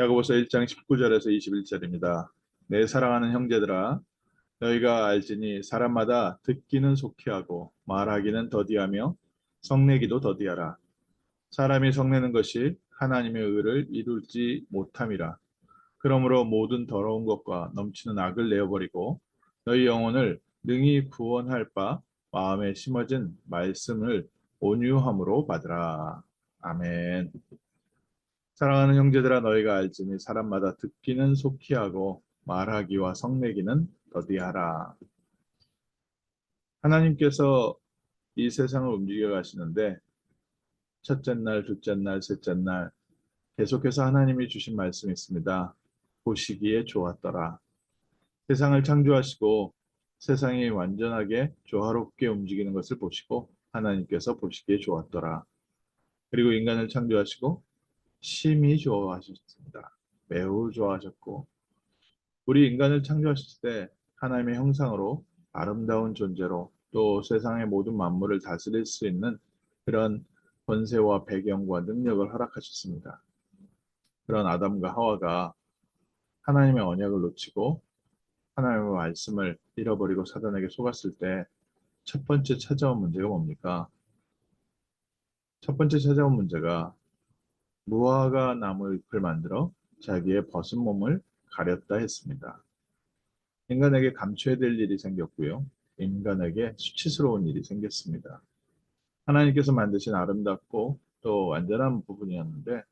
야고보서 1장 19절에서 21절입니다. 내 사랑하는 형제들아 너희가 알지니 사람마다 듣기는 속히 하고 말하기는 더디하며 성내기도 더디하라. 사람이 성내는 것이 하나님의 의를 이룰지 못함이라. 그러므로 모든 더러운 것과 넘치는 악을 내어버리고 너희 영혼을 능히 구원할 바 마음에 심어진 말씀을 온유함으로 받으라. 아멘. 사랑하는 형제들아 너희가 알지니 사람마다 듣기는 속히 하고 말하기와 성내기는 더디하라. 하나님께서 이 세상을 움직여 가시는데 첫째 날, 둘째 날, 셋째 날 계속해서 하나님이 주신 말씀이 있습니다. 보시기에 좋았더라. 세상을 창조하시고 세상이 완전하게 조화롭게 움직이는 것을 보시고 하나님께서 보시기에 좋았더라. 그리고 인간을 창조하시고 심히 좋아하셨습니다. 매우 좋아하셨고 우리 인간을 창조하실 때 하나님의 형상으로 아름다운 존재로 또 세상의 모든 만물을 다스릴 수 있는 그런 권세와 배경과 능력을 허락하셨습니다. 그런 아담과 하와가 하나님의 언약을 놓치고 하나님의 말씀을 잃어버리고 사단에게 속았을 때 첫 번째 찾아온 문제가 뭡니까? 첫 번째 찾아온 문제가 무화과 나무 잎을 만들어 자기의 벗은 몸을 가렸다 했습니다. 인간에게 감춰야 될 일이 생겼고요. 인간에게 수치스러운 일이 생겼습니다. 하나님께서 만드신 아름답고 또 완전한 부분이었는데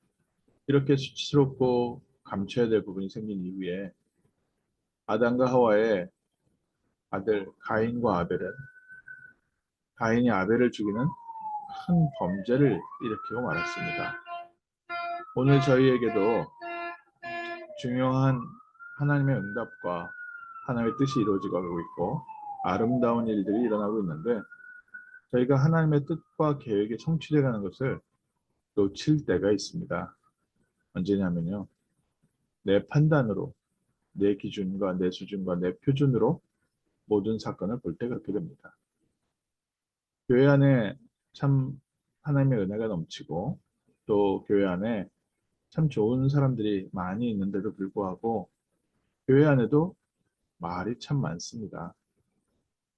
이렇게 수치스럽고 감춰야 될 부분이 생긴 이후에 아담과 하와의 아들 가인과 아벨은 가인이 아벨을 죽이는 큰 범죄를 일으키고 말았습니다. 오늘 저희에게도 중요한 하나님의 응답과 하나님의 뜻이 이루어지고 있고 아름다운 일들이 일어나고 있는데 저희가 하나님의 뜻과 계획이 성취되가는 것을 놓칠 때가 있습니다. 언제냐면요. 내 판단으로, 내 기준과 내 수준과 내 표준으로 모든 사건을 볼 때 그렇게 됩니다. 교회 안에 참 하나님의 은혜가 넘치고 또 교회 안에 참 좋은 사람들이 많이 있는데도 불구하고 교회 안에도 말이 참 많습니다.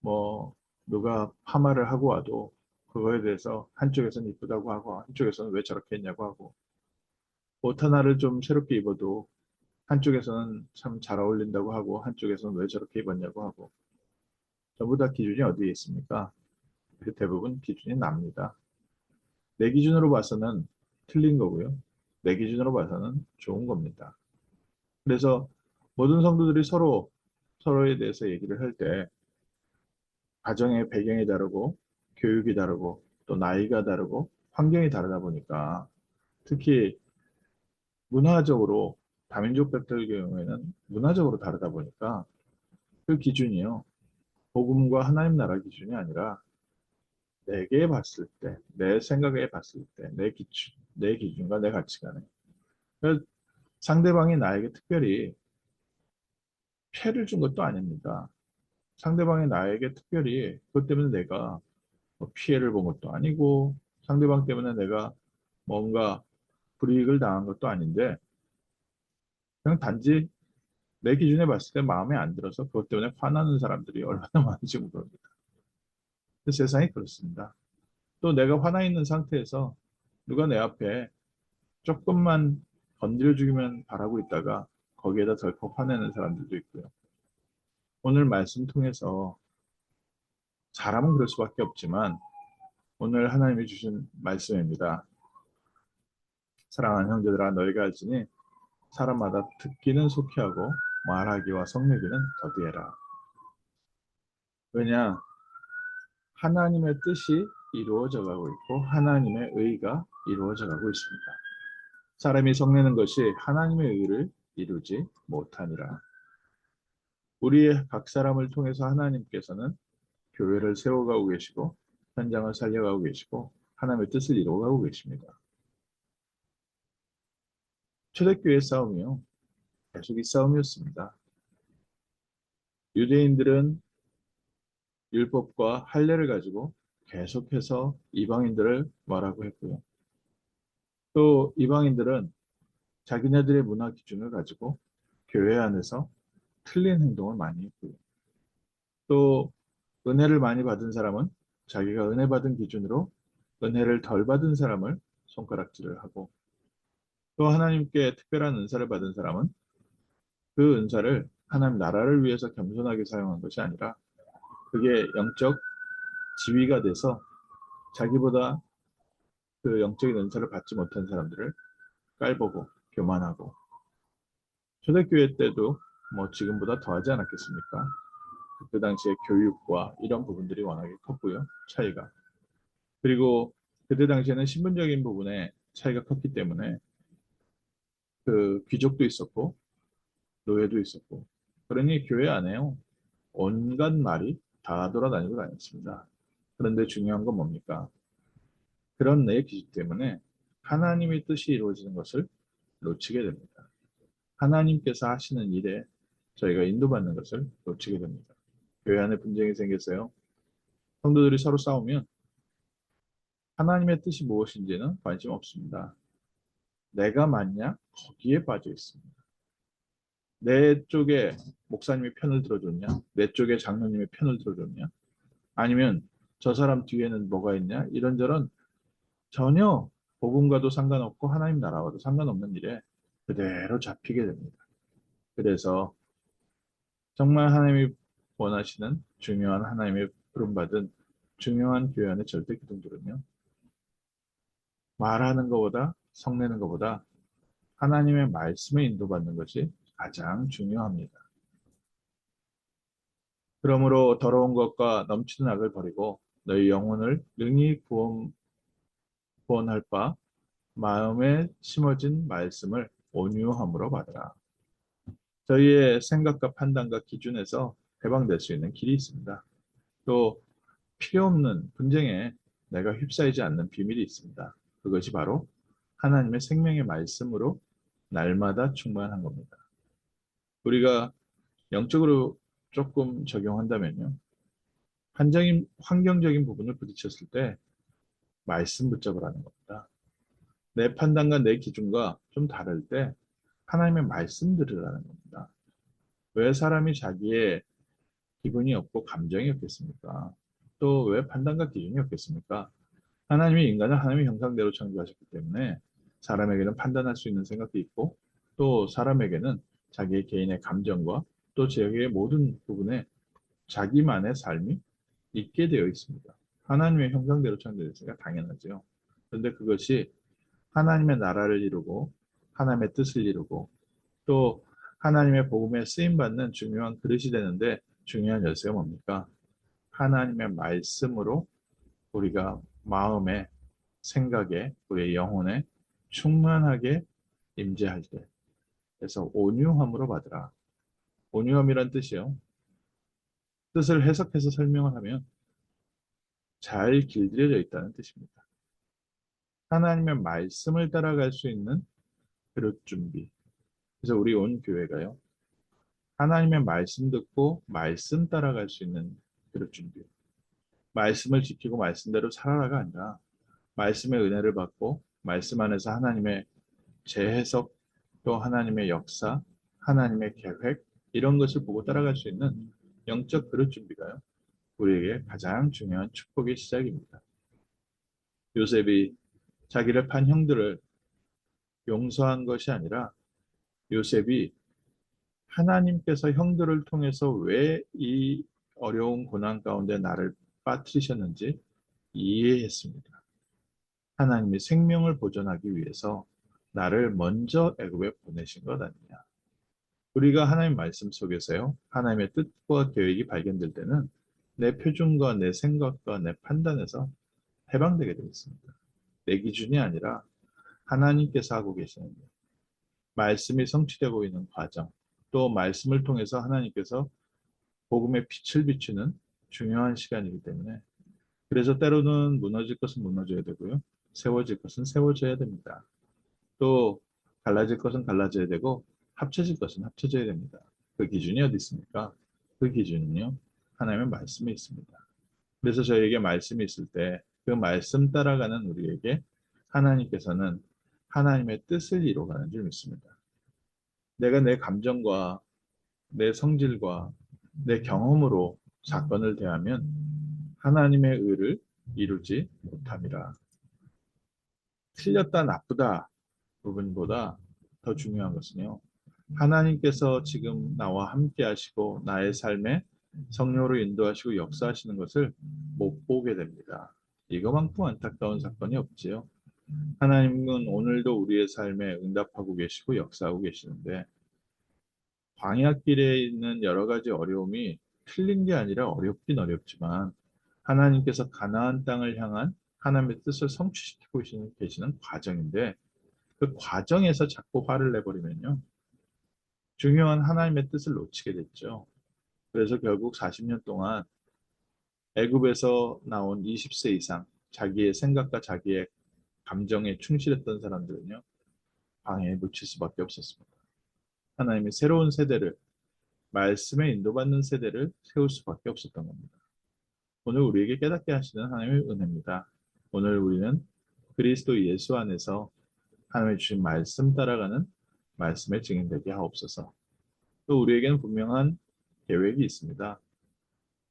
뭐 누가 파마를 하고 와도 그거에 대해서 한쪽에서는 이쁘다고 하고 한쪽에서는 왜 저렇게 했냐고 하고 옷 하나를 좀 새롭게 입어도 한쪽에서는 참 잘 어울린다고 하고 한쪽에서는 왜 저렇게 입었냐고 하고 전부 다 기준이 어디에 있습니까? 그 대부분 기준이 납니다. 내 기준으로 봐서는 틀린 거고요. 내 기준으로 봐서는 좋은 겁니다. 그래서 모든 성도들이 서로 서로에 대해서 얘기를 할 때 가정의 배경이 다르고 교육이 다르고 또 나이가 다르고 환경이 다르다 보니까 특히 문화적으로 다민족배들 경우에는 문화적으로 다르다 보니까 그 기준이요. 복음과 하나님 나라 기준이 아니라 내게 봤을 때, 내 생각에 봤을 때, 내 기준, 내 기준과 내 가치관에. 상대방이 나에게 특별히 피해를 준 것도 아닙니다. 상대방이 나에게 특별히 그것 때문에 내가 뭐 피해를 본 것도 아니고 상대방 때문에 내가 뭔가 불이익을 당한 것도 아닌데 그냥 단지 내 기준에 봤을 때 마음에 안 들어서 그것 때문에 화나는 사람들이 얼마나 많은지 모릅니다. 세상이 그렇습니다. 또 내가 화나 있는 상태에서 누가 내 앞에 조금만 건드려주기만 바라고 있다가 거기에다 덜컥 화내는 사람들도 있고요. 오늘 말씀 통해서 사람은 그럴 수밖에 없지만 오늘 하나님이 주신 말씀입니다. 사랑하는 형제들아 너희가 알지니 사람마다 듣기는 속히 하고 말하기와 성내기는 더디해라. 왜냐 하나님의 뜻이 이루어져 가고 있고 하나님의 의가 이루어져 가고 있습니다. 사람이 성내는 것이 하나님의 의를 이루지 못하니라. 우리의 각 사람을 통해서 하나님께서는 교회를 세워가고 계시고 현장을 살려가고 계시고 하나님의 뜻을 이루어가고 계십니다. 초대교회 싸움이요. 계속 이 싸움이었습니다. 유대인들은 율법과 할례를 가지고 계속해서 이방인들을 말하고 했고요. 또 이방인들은 자기네들의 문화 기준을 가지고 교회 안에서 틀린 행동을 많이 했고요. 또 은혜를 많이 받은 사람은 자기가 은혜 받은 기준으로 은혜를 덜 받은 사람을 손가락질을 하고 또 하나님께 특별한 은사를 받은 사람은 그 은사를 하나님 나라를 위해서 겸손하게 사용한 것이 아니라 그게 영적 지위가 돼서 자기보다 그 영적인 은사를 받지 못한 사람들을 깔보고 교만하고 초대교회 때도 뭐 지금보다 더하지 않았겠습니까? 그 당시에 교육과 이런 부분들이 워낙에 컸고요. 차이가. 그리고 그때 당시에는 신분적인 부분에 차이가 컸기 때문에 그 귀족도 있었고 노예도 있었고 그러니 교회 안에요. 온갖 말이 다 돌아다니고 다녔습니다. 그런데 중요한 건 뭡니까? 그런 내 기준 때문에 하나님의 뜻이 이루어지는 것을 놓치게 됩니다. 하나님께서 하시는 일에 저희가 인도받는 것을 놓치게 됩니다. 교회 안에 분쟁이 생겼어요. 성도들이 서로 싸우면 하나님의 뜻이 무엇인지는 관심 없습니다. 내가 맞냐? 거기에 빠져 있습니다. 내 쪽에 목사님이 편을 들어줬냐? 내 쪽에 장로님의 편을 들어줬냐? 아니면 저 사람 뒤에는 뭐가 있냐? 이런저런 전혀 복음과도 상관없고 하나님 나라와도 상관없는 일에 그대로 잡히게 됩니다. 그래서 정말 하나님이 원하시는 중요한 하나님의 부름받은 중요한 교회 안의 절대 기둥들은요. 말하는 것보다 성내는 것보다 하나님의 말씀에 인도받는 것이 가장 중요합니다. 그러므로 더러운 것과 넘치는 악을 버리고 너희 영혼을 능히 구원, 구원할 바 마음에 심어진 말씀을 온유함으로 받으라. 저희의 생각과 판단과 기준에서 해방될 수 있는 길이 있습니다. 또 필요 없는 분쟁에 내가 휩싸이지 않는 비밀이 있습니다. 그것이 바로 하나님의 생명의 말씀으로 날마다 충만한 겁니다. 우리가 영적으로 조금 적용한다면요. 환경인, 환경적인 부분을 부딪혔을 때 말씀 붙잡으라는 겁니다. 내 판단과 내 기준과 좀 다를 때 하나님의 말씀 들으라는 겁니다. 왜 사람이 자기의 기분이 없고 감정이 없겠습니까? 또 왜 판단과 기준이 없겠습니까? 하나님이 인간을 하나님의 형상대로 창조하셨기 때문에 사람에게는 판단할 수 있는 생각도 있고 또 사람에게는 자기 개인의 감정과 또 지역의 모든 부분에 자기만의 삶이 있게 되어 있습니다. 하나님의 형상대로 창조됐으니까 당연하죠. 그런데 그것이 하나님의 나라를 이루고 하나님의 뜻을 이루고 또 하나님의 복음에 쓰임 받는 중요한 그릇이 되는데 중요한 열쇠가 뭡니까? 하나님의 말씀으로 우리가 마음에 생각에 우리의 영혼에 충만하게 임재할 때 그래서 온유함으로 받으라. 온유함이란 뜻이요. 뜻을 해석해서 설명을 하면 잘 길들여져 있다는 뜻입니다. 하나님의 말씀을 따라갈 수 있는 그릇 준비. 그래서 우리 온 교회가요. 하나님의 말씀 듣고 말씀 따라갈 수 있는 그릇 준비. 말씀을 지키고 말씀대로 살아라가 아니라 말씀의 은혜를 받고 말씀 안에서 하나님의 재해석 또 하나님의 역사, 하나님의 계획 이런 것을 보고 따라갈 수 있는 영적 그릇 준비가요. 우리에게 가장 중요한 축복의 시작입니다. 요셉이 자기를 판 형들을 용서한 것이 아니라 요셉이 하나님께서 형들을 통해서 왜 이 어려운 고난 가운데 나를 빠뜨리셨는지 이해했습니다. 하나님이 생명을 보존하기 위해서 나를 먼저 애굽에 보내신 것 아니냐. 우리가 하나님 말씀 속에서요. 하나님의 뜻과 계획이 발견될 때는 내 표준과 내 생각과 내 판단에서 해방되게 되겠습니다. 내 기준이 아니라 하나님께서 하고 계시는 일. 말씀이 성취되고 있는 과정, 또 말씀을 통해서 하나님께서 복음의 빛을 비추는 중요한 시간이기 때문에 그래서 때로는 무너질 것은 무너져야 되고요. 세워질 것은 세워져야 됩니다. 또 갈라질 것은 갈라져야 되고 합쳐질 것은 합쳐져야 됩니다. 그 기준이 어디 있습니까? 그 기준은요. 하나님의 말씀에 있습니다. 그래서 저에게 말씀이 있을 때 그 말씀 따라가는 우리에게 하나님께서는 하나님의 뜻을 이루어가는 줄 믿습니다. 내가 내 감정과 내 성질과 내 경험으로 사건을 대하면 하나님의 의를 이루지 못함이라. 틀렸다 나쁘다 부분보다 더 중요한 것은요. 하나님께서 지금 나와 함께 하시고 나의 삶에 성령으로 인도하시고 역사하시는 것을 못 보게 됩니다. 이거만큼 안타까운 사건이 없지요. 하나님은 오늘도 우리의 삶에 응답하고 계시고 역사하고 계시는데 광야길에 있는 여러 가지 어려움이 틀린 게 아니라 어렵긴 어렵지만 하나님께서 가나안 땅을 향한 하나님의 뜻을 성취시키고 계시는, 과정인데 그 과정에서 자꾸 화를 내버리면요. 중요한 하나님의 뜻을 놓치게 됐죠. 그래서 결국 40년 동안 애굽에서 나온 20세 이상 자기의 생각과 자기의 감정에 충실했던 사람들은요. 방해에 묻힐 수밖에 없었습니다. 하나님이 새로운 세대를 말씀에 인도받는 세대를 세울 수밖에 없었던 겁니다. 오늘 우리에게 깨닫게 하시는 하나님의 은혜입니다. 오늘 우리는 그리스도 예수 안에서 하나님의 주신 말씀 따라가는 말씀의 증인되게 하옵소서. 또 우리에게는 분명한 계획이 있습니다.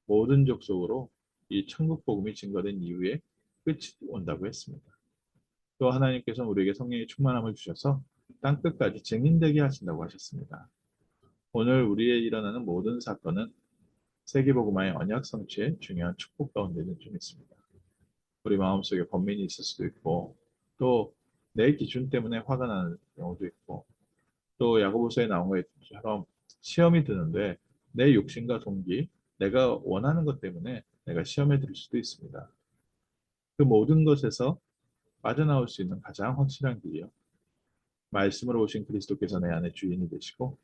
모든 족속으로 이 천국 복음이 증거된 이후에 끝이 온다고 했습니다. 또 하나님께서 우리에게 성령의 충만함을 주셔서 땅 끝까지 증인되게 하신다고 하셨습니다. 오늘 우리의 일어나는 모든 사건은 세계복음화의 언약 성취의 중요한 축복 가운데는 좀 있습니다. 우리 마음속에 번민이 있을 수도 있고 또 내 기준 때문에 화가 나는 경우도 있고 또 야고보서에 나온 것처럼 시험이 드는데 내 욕심과 동기, 내가 원하는 것 때문에 내가 시험에 들 수도 있습니다. 그 모든 것에서 빠져나올 수 있는 가장 확실한 길이요. 말씀으로 오신 그리스도께서 내 안에 주인이 되시고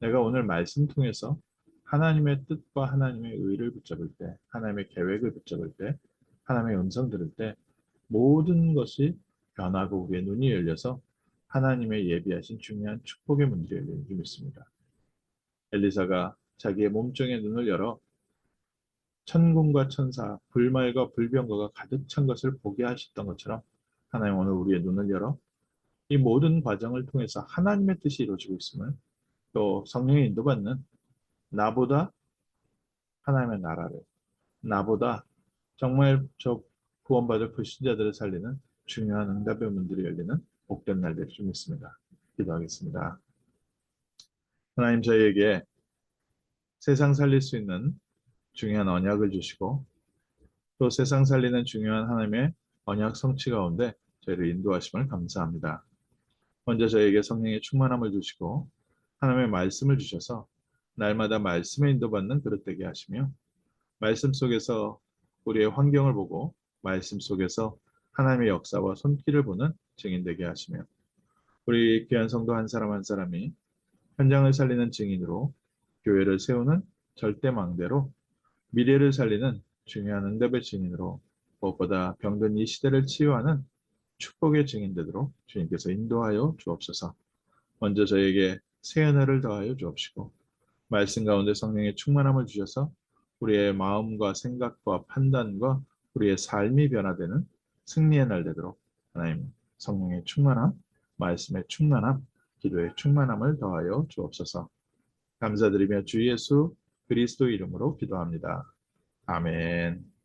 내가 오늘 말씀 통해서 하나님의 뜻과 하나님의 의를 붙잡을 때, 하나님의 계획을 붙잡을 때, 하나님의 음성 들을 때 모든 것이 변하고 우리의 눈이 열려서 하나님의 예비하신 중요한 축복의 열리는 줄 믿습니다. 엘리사가 자기의 몸종의 눈을 열어 천군과 천사, 불말과 불병거가 가득 찬 것을 보게 하셨던 것처럼 하나님 오늘 우리의 눈을 열어 이 모든 과정을 통해서 하나님의 뜻이 이루어지고 있음을 또 성령의 인도받는 나보다 하나님의 나라를 나보다 정말 저 구원받을 불신자들을 살리는 중요한 응답의 문들이 열리는 복된 날들이 좀 있습니다. 기도하겠습니다. 하나님 저희에게 세상 살릴 수 있는 중요한 언약을 주시고 또 세상 살리는 중요한 하나님의 언약 성취 가운데 저희를 인도하심을 감사합니다. 먼저 저희에게 성령의 충만함을 주시고 하나님의 말씀을 주셔서 날마다 말씀에 인도받는 그릇 되게 하시며 말씀 속에서 우리의 환경을 보고 말씀 속에서 하나님의 역사와 손길을 보는 증인 되게 하시며 우리 귀한 성도 한 사람 한 사람이 현장을 살리는 증인으로 교회를 세우는 절대망대로 미래를 살리는 중요한 응답의 증인으로 무엇보다 병든 이 시대를 치유하는 축복의 증인 되도록 주님께서 인도하여 주옵소서. 먼저 저에게 새 은혜를 더하여 주옵시고 말씀 가운데 성령의 충만함을 주셔서 우리의 마음과 생각과 판단과 우리의 삶이 변화되는 승리의 날 되도록 하나님 성령의 충만함, 말씀의 충만함, 기도의 충만함을 더하여 주옵소서. 감사드리며 주 예수 그리스도 이름으로 기도합니다. 아멘.